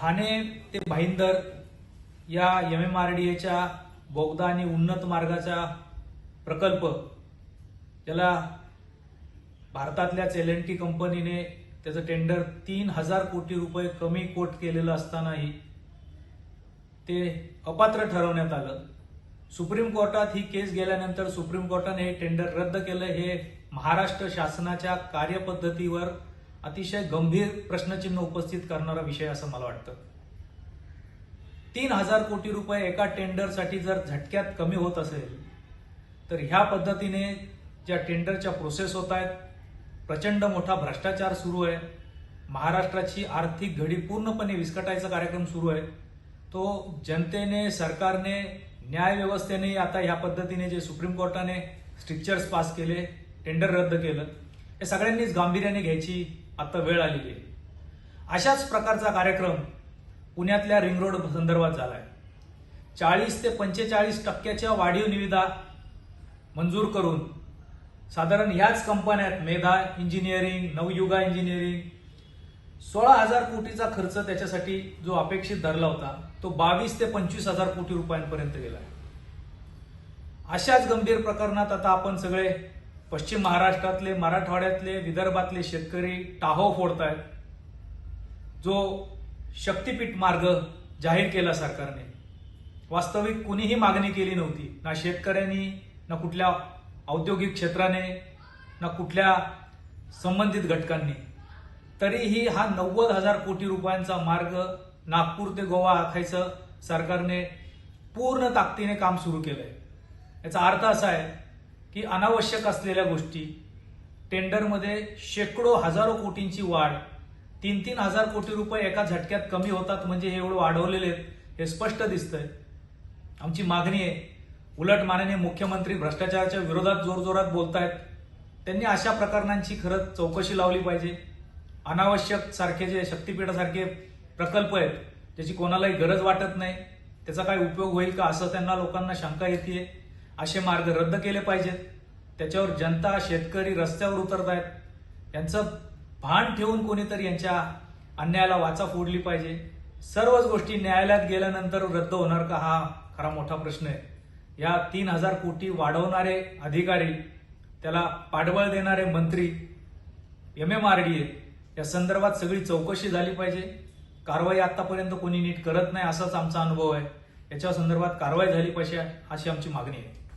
ठाणे ते भाईंदर या M M R D एच्या बोगदा आणि उन्नत मार्गाचा प्रकल्प ज्याला भारतातल्याच एल एन टी कंपनीने त्याचं टेंडर तीन हजार कोटी रुपये कमी कोट केलेलं असतानाही ते अपात्र ठरवण्यात आलं. सुप्रीम कोर्टात ही केस गेल्यानंतर सुप्रीम कोर्टाने हे टेंडर रद्द केलं. हे महाराष्ट्र शासनाच्या कार्यपद्धतीवर अतिशय गंभीर प्रश्नचिन्ह उपस्थित करणारा विषय असं मला वाटतं. तीन हजार कोटी रुपये एका टेंडरसाठी जर झटक्यात कमी होत असेल तर ह्या पद्धतीने ज्या टेंडरच्या प्रोसेस होत आहेत प्रचंड मोठा भ्रष्टाचार सुरू आहे. महाराष्ट्राची आर्थिक घडी पूर्णपणे विस्कटायचा कार्यक्रम सुरू आहे. तो जनतेने सरकारने न्याय व्यवस्थेने आता ह्या पद्धतीने जे सुप्रीम कोर्टाने स्ट्रिक्चर्स पास केले टेंडर रद्द केलं हे सगळ्यांनीच गांभीर्याने घ्यायची आता वेळ आलेली आहे अशाच प्रकारचा कार्यक्रम पुण्यातल्या रिंग रोड संदर्भात झालाय. चाळीस ते पंचेचाळीस टक्क्याच्या वाढीव निविदा मंजूर करून साधारण ह्याच कंपन्यात मेधा इंजिनिअरिंग नवयुगा इंजिनिअरिंग सोळा हजार कोटीचा खर्च त्याच्यासाठी जो अपेक्षित धरला होता तो बावीस ते पंचवीस हजार कोटी रुपयांपर्यंत गेला अशाच गंभीर प्रकरणात आता आपण सगळे पश्चिम महाराष्ट्रातले मराठवाड्यातले विदर्भातले शेतकरी टाहो फोडतायत. जो शक्तीपीठ मार्ग जाहीर केला सरकारने. वास्तविक कुणीही मागणी केली नव्हती. ना शेतकऱ्यांनी ना कुठल्या औद्योगिक क्षेत्राने ना कुठल्या संबंधित घटकांनी. तरीही हा नव्वद हजार कोटी रुपयांचा मार्ग नागपूर ते गोवा आखायचं सरकारने पूर्ण ताकदीने काम सुरू केलंय. याचा अर्थ असा आहे की अनावश्यक असलेल्या गोष्टी. टेंडरमध्ये शेकडो हजारो कोटींची वाढ. तीन तीन हजार कोटी रुपये एका झटक्यात कमी होतात म्हणजे हे एवढं वाढवलेले आहेत हे स्पष्ट दिसतंय. आमची मागणी आहे उलट माननीय मुख्यमंत्री भ्रष्टाचाराच्या विरोधात जोरजोरात बोलतायत. त्यांनी अशा प्रकरणांची खरंच चौकशी लावली पाहिजे. अनावश्यक सारखे जे शक्तीपीठासारखे प्रकल्प आहेत त्याची कोणालाही गरज वाटत नाही त्याचा काय उपयोग होईल का असं त्यांना लोकांना शंका येते असे मार्ग रद्द केले पाहिजेत. त्याच्यावर जनता शेतकरी रस्त्यावर उतरत आहेत. यांचं भान ठेवून कोणीतरी यांच्या अन्यायाला वाचा फोडली पाहिजे. सर्वच गोष्टी न्यायालयात गेल्यानंतर रद्द होणार का हा खरा मोठा प्रश्न आहे. या तीन हजार कोटी वाढवणारे अधिकारी त्याला पाठबळ देणारे मंत्री M M R D A या संदर्भात सगळी चौकशी झाली पाहिजे. कारवाई आतापर्यंत कोणी नीट करत नाही असाच आमचा अनुभव आहे. याच्या संदर्भात कारवाई झाली पाहिजे अशी आमची मागणी आहे.